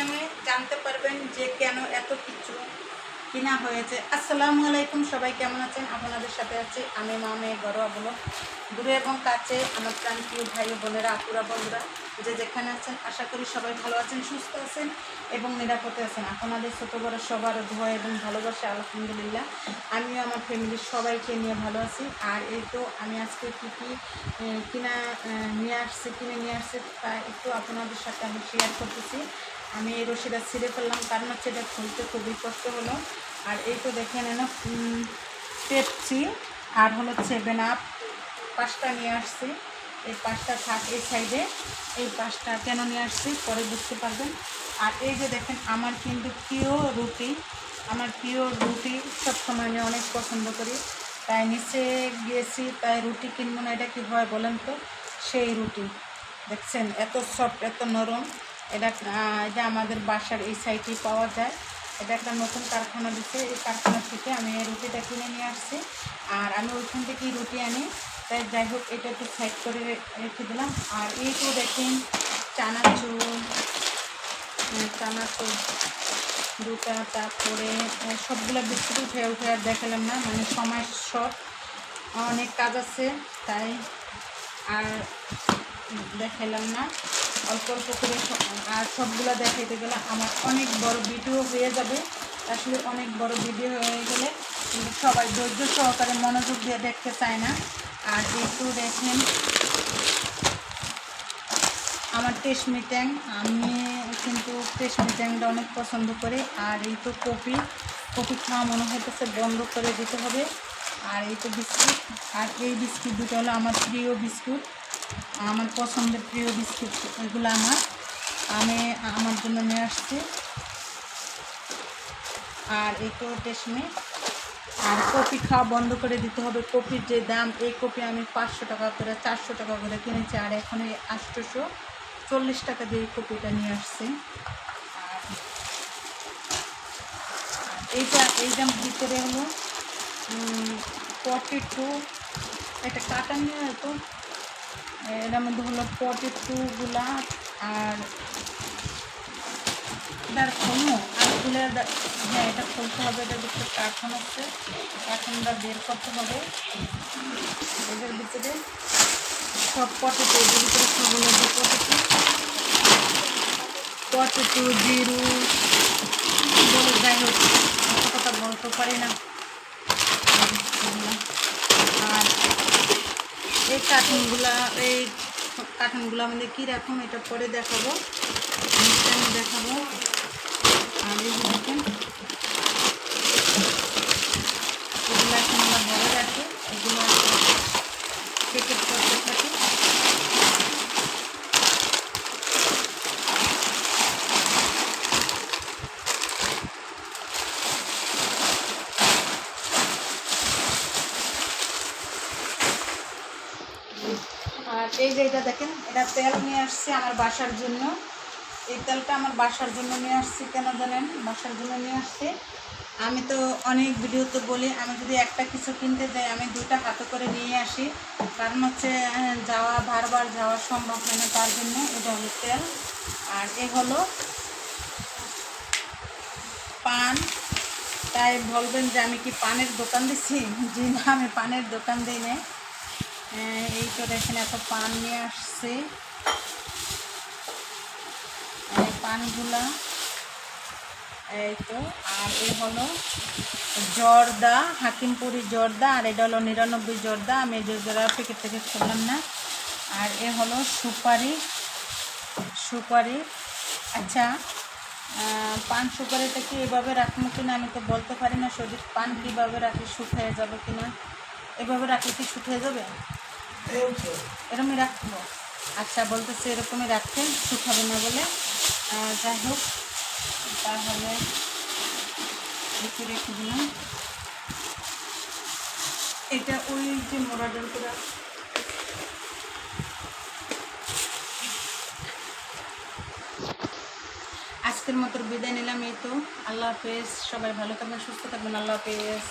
টাইমে জানতে পারবেন যে কেন এত কিছু কিনা হয়েছে। আসসালামু আলাইকুম, সবাই কেমন আছেন? আপনাদের সাথে আছি আমি মা মেয়ে গরোয়া বলো। দূরে এবং কাছে আমার প্রান্তীয় ভাই বোনেরা, আপুরা, বন্ধুরা, যে যেখানে আছেন, আশা করি সবাই ভালো আছেন, সুস্থ আছেন এবং নিরাপদে আছেন। আপনাদের ছোটো বড় সবার ধোয়া এবং ভালোবাসা, আলহামদুলিল্লাহ। আমিও আমার ফ্যামিলির সবাইকে নিয়ে ভালো আছি। আর এই তো আমি আজকে কী কী কিনা নিয়ে আসছে, কিনে নিয়ে আসছে তা একটু আপনাদের সাথে আমি শেয়ার করতেছি। আমি এই রশিটা ছিঁড়ে ফেললাম, কারণ হচ্ছে এটা খুলতে খুবই কষ্ট হলো। আর এই তো দেখে নেন পেপসি, আর হলো সেভেন আপ, পাঁচটা নিয়ে আসছি। এই পাঁচটা থাক এই সাইডে, এই পাঁচটা কেন নিয়ে আসছি পরে বুঝতে পারবেন। আর এই যে দেখেন, আমার কিন্তু প্রিয় রুটি, আমার প্রিয় রুটি সবসময় আমি অনেক পছন্দ করি। তাই নিচে গিয়েছি, তাই রুটি কিনবো না, এটা কী হয় বলেন তো? সেই রুটি, দেখছেন? এত সফট এত নরম। এটা এটা আমাদের বাসার এই সাইডেই পাওয়া যায়। এটা একটা নতুন কারখানা দিচ্ছে এই কারখানা থেকে আমি রুটিটা কিনে নিয়ে আসছি। আর আমি ওইখান থেকেই রুটি আনি। তাই যাই হোক, এটা একটু সাইড করে রেখে দিলাম। আর এই তো দেখেন চানাচুর চানাচুর দুটা, তারপরে সবগুলো বিস্কুট উঠে উঠে আর দেখালাম না। মানে সময় সব অনেক কাজ আছে, তাই আর দেখালাম না। অল্প অল্প করে আর সবগুলো দেখাইতে গেলে আমার অনেক বড় ভিডিও হয়ে যাবে। আসলে অনেক বড় ভিডিও হয়ে গেলে সবাই ধৈর্য সহকারে মনোযোগ দিয়ে দেখতে চায় না। আর একটু দেখেন, আমার টেস্টমি ট্যাং আমি কিন্তু টেস্টমি ট্যাংটা অনেক পছন্দ করি। আর এই তো কপি কপি খাওয়া মনে হইতেছে বন্ধ করে দিতে হবে। আর এই তো বিস্কুট, আর এই বিস্কুট দুটো হলো আমার প্রিয় বিস্কুট। আমার পছন্দের প্রিয় বিস্কুট এগুলো আমার। আমি আমার জন্য নিয়ে আসছি। আর এই তো আর কপি খাওয়া বন্ধ করে দিতে হবে। কপির যে দাম, এই কপি আমি পাঁচশো টাকা করে, চারশো টাকা করে কিনেছি। আর এখন এই আটশোশো চল্লিশ টাকা দিয়ে এই কপিটা নিয়ে আসছি। এইটা এইটার ভিতরে হলো পটেটো একটা কাটা নিয়ে হয়তো এটার মধ্যে হলো পটেটোগুলা আর এটার আর দা- হ্যাঁ এটা খুলতে হবে এটার ভিতরে কার্টন আছে। কার্টনটা বের করতে হবে। এটার ভিতরে সব পটেটো এটার ভিতরে যে পটেটো। Potato, zero. বলে, যাই হোক কথা বলতে পারি না আর এই কার্টুনগুলা, এই কার্টুনগুলো আমাদের কী রাখুন, এটা পরে দেখাবো। আমি দেখাবো। আর দেখেন, এগুলো এখন আমরা বড় রাখি, এগুলো প্যাকেট করতে এই যে এটা দেখেন এটা তেল নিয়ে আসছি আমার বাসার জন্য। এই তেলটা আমার বাসার জন্য নিয়ে আসছি কেন জানেন? বাসার জন্য নিয়ে আসছি। আমি তো অনেক ভিডিওতে বলি আমি যদি একটা কিছু কিনতে যাই আমি দুটা হাতে করে নিয়ে আসি। কারণ হচ্ছে যাওয়া বারবার যাওয়া সম্ভব হয় না তার জন্য। এটা হলো তেল। আর এ হলো পান। তাই বলবেন যে আমি কি পানের দোকান দিচ্ছি জি না আমি পানের দোকান দিই না আহ, এই তো দেখেন এত পান নিয়ে আসছে। পানগুলা, এই তো, আর এ হলো জর্দা, হাকিমপুরি জর্দা, আর এটা হলো নিরানব্বই জর্দা। আমি এই জর্দা প্যাকেট থেকে খুললাম না। আর এ হলো সুপারি সুপারি। আচ্ছা পান সুপারিটা কি এভাবে রাখব কিনা আমি তো বলতে পারি না শরীর পান কীভাবে রাখি শুকিয়ে যাবে কিনা? এভাবে রাখলে কি শুকিয়ে যাবে? এরকমই রাখব। আচ্ছা বলতেছে এরকমই রাখতে, শুকাবে না বলে। যাই হোক, তাহলে রেখে রেখে দিলাম। এটা ওই যে মোড়াডাল করে আজকের মতো বিদায় নিলাম, এই তো। আল্লাহ হাফেজ, সবাই ভালো থাকবেন, সুস্থ থাকবেন, আল্লাহ হাফেজ।